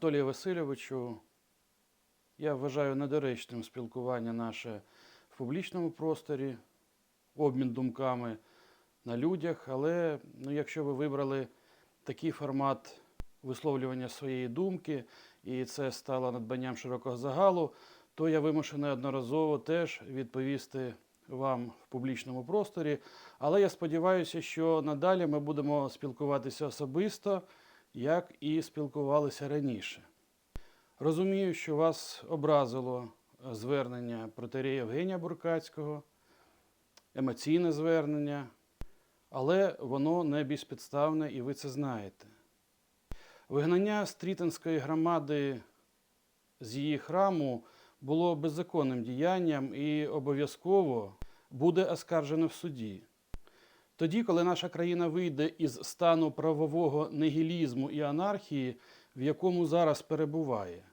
Анатолію Васильовичу, я вважаю недоречним спілкування наше в публічному просторі, обмін думками на людях, але ну, якщо ви вибрали такий формат висловлювання своєї думки, і це стало надбанням широкого загалу, то я вимушений одноразово теж відповісти вам в публічному просторі. Але я сподіваюся, що надалі ми будемо спілкуватися особисто, як і спілкувалися раніше. Розумію, що вас образило е, звернення протерія Євгенія Буркацького, емоційне звернення, але воно не безпідставне і ви це знаєте. Вигнання Стрітинської громади з її храму було беззаконним діянням і обов'язково буде оскаржено в суді. Тоді, коли наша країна вийде із стану правового нигілізму і анархії, в якому зараз перебуває.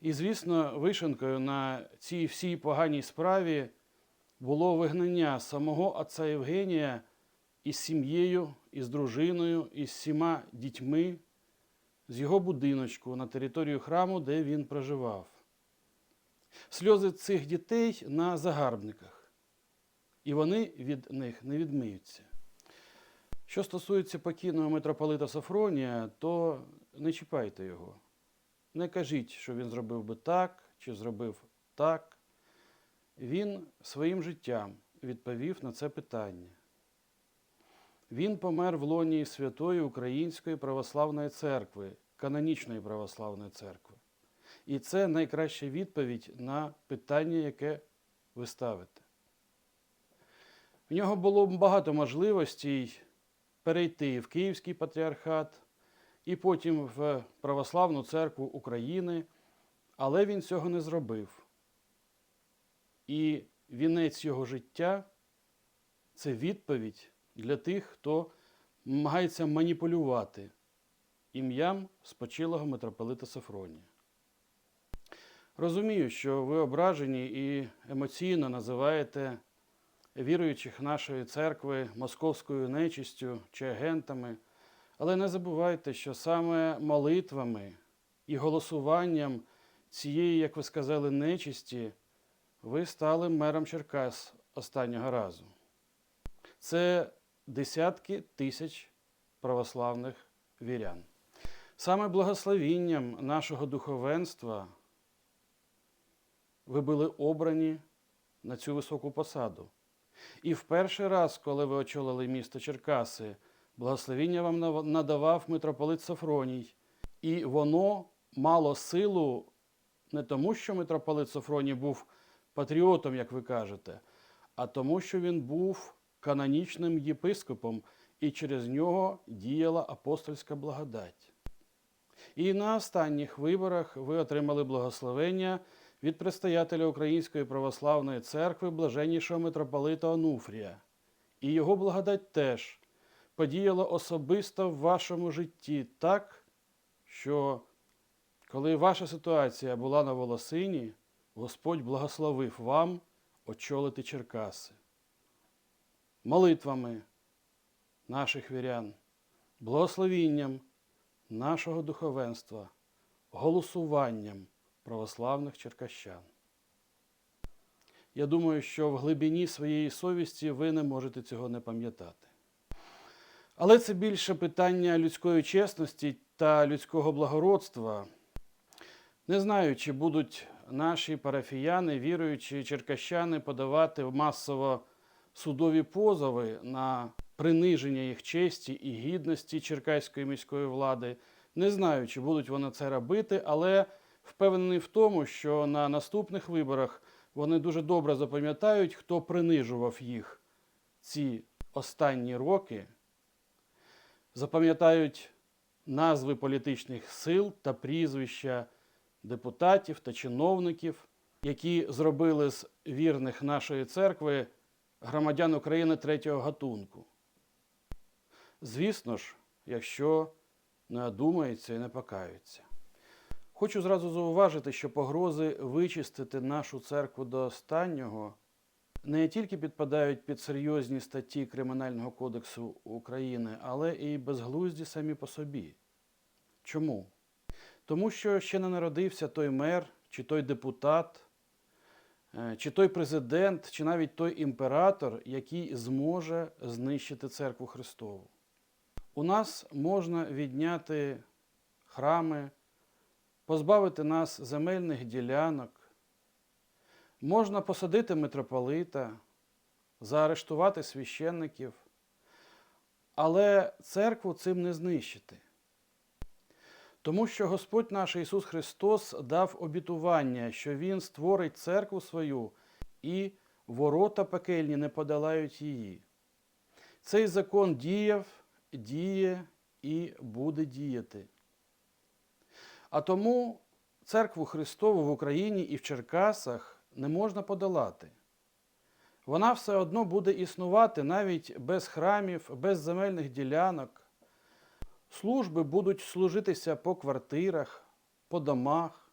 І, звісно, вишенкою на цій всій поганій справі було вигнання самого отця Євгенія із сім'єю, із дружиною, із всіма дітьми з його будиночку на територію храму, де він проживав. Сльози цих дітей на загарбниках, і вони від них не відмиються. Що стосується покійного митрополита Софронія, то не чіпайте його. Не кажіть, що він зробив би так чи зробив так. Він своїм життям відповів на це питання. Він помер в лоні Святої Української православної церкви, канонічної православної церкви. І це найкраща відповідь на питання, яке ви ставите. В нього було багато можливостей перейти в Київський патріархат і потім в Православну церкву України, але він цього не зробив. І вінець його життя це відповідь для тих, хто намагається маніпулювати ім'ям спочилого митрополита Софронія. Розумію, що ви ображені і емоційно називаєте віруючих нашої церкви московською нечистю чи агентами, але не забувайте, що саме молитвами і голосуванням цієї, як ви сказали, нечисті ви стали мером Черкас останнього разу. Це десятки тисяч православних вірян. Саме благословінням нашого духовенства ви були обрані на цю високу посаду. І в перший раз, коли ви очолили місто Черкаси, благословіння вам надавав митрополит Софроній, і воно мало силу не тому, що митрополит Софроній був патріотом, як ви кажете, а тому, що він був канонічним єпископом, і через нього діяла апостольська благодать. І на останніх виборах ви отримали благословення від предстоятеля Української православної церкви блаженнішого митрополита Онуфрія. І його благодать теж подіяла особисто в вашому житті так, що коли ваша ситуація була на волосині, Господь благословив вам очолити Черкаси. Молитвами наших вірян, благословінням нашого духовенства, голосуванням православних черкащан. Я думаю, що в глибині своєї совісті ви не можете цього не пам'ятати. Але це більше питання людської чесності та людського благородства. Не знаю, чи будуть наші парафіяни, віруючі черкащани подавати масово судові позови на приниження їх честі і гідності черкаської міської влади. Не знаю, чи будуть вони це робити, але впевнений в тому, що на наступних виборах вони дуже добре запам'ятають, хто принижував їх ці останні роки, запам'ятають назви політичних сил та прізвища депутатів та чиновників, які зробили з вірних нашої церкви громадян України третього гатунку. Звісно ж, якщо не одумаються і не покаються. Хочу зразу зауважити, що погрози вичистити нашу церкву до останнього не тільки підпадають під серйозні статті Кримінального кодексу України, але і безглузді самі по собі. Чому? Тому що ще не народився той мер, чи той депутат, е, чи той президент, чи навіть той імператор, який зможе знищити церкву Христову. У нас можна відняти храми, позбавити нас земельних ділянок, можна посадити митрополита, заарештувати священників, але церкву цим не знищити. Тому що Господь наш Ісус Христос дав обітування, що Він створить церкву свою і ворота пекельні не подолають її. Цей закон діяв, діє і буде діяти. А тому церкву Христову в Україні і в Черкасах не можна подолати. Вона все одно буде існувати навіть без храмів, без земельних ділянок. Служби будуть служитися по квартирах, по домах.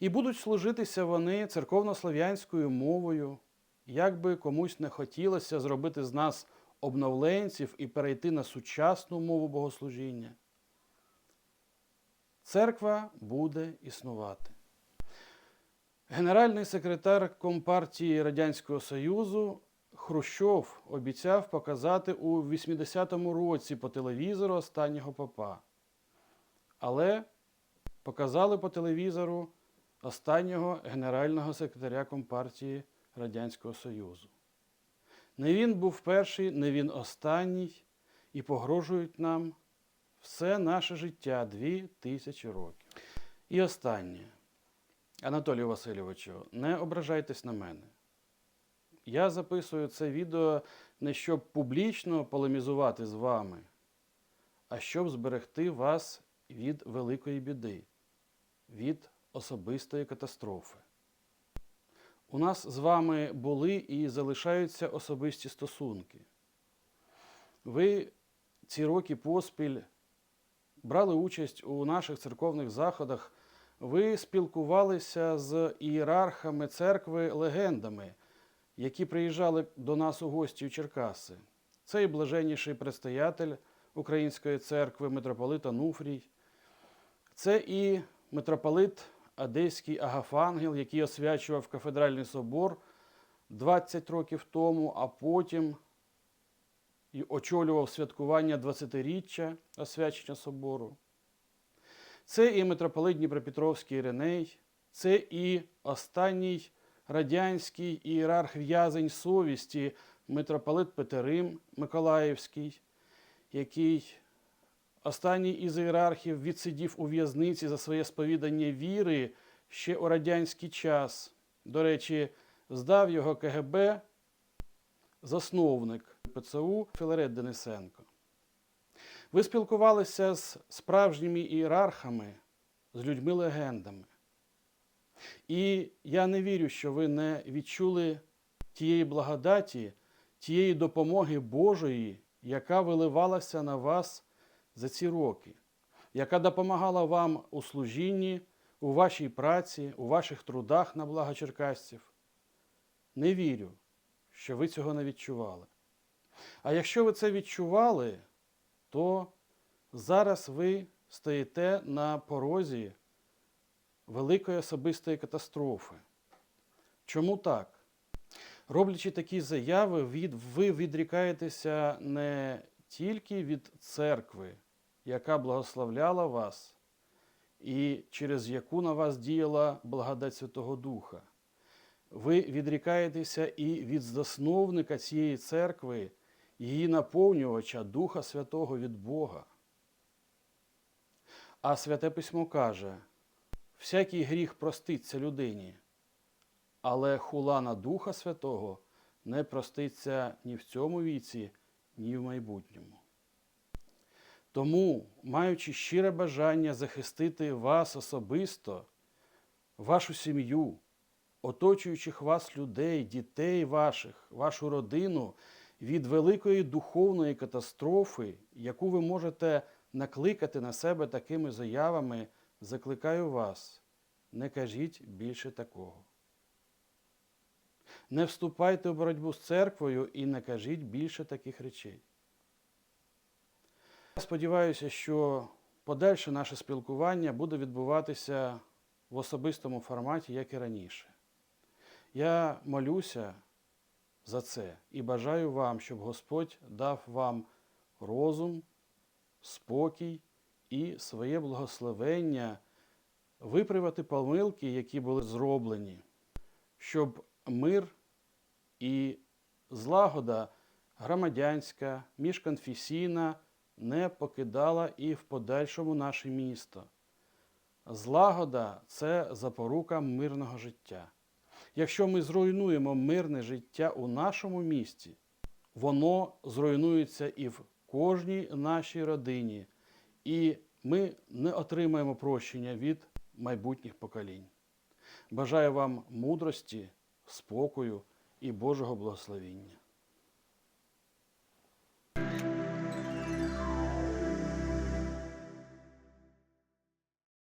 І будуть служитися вони церковнослов'янською мовою, як би комусь не хотілося зробити з нас обновленців і перейти на сучасну мову богослужіння. Церква буде існувати. Генеральний секретар Компартії Радянського Союзу Хрущов обіцяв показати у 80-му році по телевізору останнього попа. Але показали по телевізору останнього генерального секретаря Компартії Радянського Союзу. Не він був перший, не він останній, і погрожують нам все наше життя дві тисячі років. І останнє. Анатолію Васильовичу, не ображайтесь на мене. Я записую це відео не щоб публічно полемізувати з вами, а щоб зберегти вас від великої біди, від особистої катастрофи. У нас з вами були і залишаються особисті стосунки. Ви ці роки поспіль брали участь у наших церковних заходах, ви спілкувалися з ієрархами церкви легендами, які приїжджали до нас у гості у Черкаси. Це і блаженніший предстоятель Української церкви, митрополит Ануфрій, це і митрополит Одеський Агафангел, який освячував кафедральний собор 20 років тому, а потім і очолював святкування 20-річчя освячення собору. Це і митрополит Дніпропетровський Іриней, це і останній радянський ієрарх в'язень совісті митрополит Петерим Миколаївський, який останній із ієрархів відсидів у в'язниці за своє сповідання віри ще у радянський час. До речі, здав його КГБ засновник ПЦУ Філарет Денисенко. Ви спілкувалися з справжніми ієрархами, з людьми-легендами. І я не вірю, що ви не відчули тієї благодаті, тієї допомоги Божої, яка виливалася на вас за ці роки, яка допомагала вам у служінні, у вашій праці, у ваших трудах на благо черкасців. Не вірю, що ви цього не відчували. А якщо ви це відчували, то зараз ви стоїте на порозі великої особистої катастрофи. Чому так? Роблячи такі заяви, ви відрікаєтеся не тільки від церкви, яка благословляла вас, і через яку на вас діяла благодать Святого Духа. Ви відрікаєтеся і від засновника цієї церкви, її наповнювача Духа Святого від Бога. А Святе Письмо каже, всякий гріх проститься людині, але хула на Духа Святого не проститься ні в цьому віці, ні в майбутньому. Тому, маючи щире бажання захистити вас особисто, вашу сім'ю, оточуючих вас людей, дітей ваших, вашу родину від великої духовної катастрофи, яку ви можете накликати на себе такими заявами, закликаю вас, не кажіть більше такого. Не вступайте в боротьбу з церквою і не кажіть більше таких речей. Я сподіваюся, що подальше наше спілкування буде відбуватися в особистому форматі, як і раніше. Я молюся за це і бажаю вам, щоб Господь дав вам розум, спокій і своє благословення виправити помилки, які були зроблені, щоб мир і злагода громадянська, міжконфесійна не покидала і в подальшому наше місто. Злагода це запорука мирного життя. Якщо ми зруйнуємо мирне життя у нашому місті, воно зруйнується і в кожній нашій родині, і ми не отримаємо прощення від майбутніх поколінь. Бажаю вам мудрості, спокою і Божого благословіння.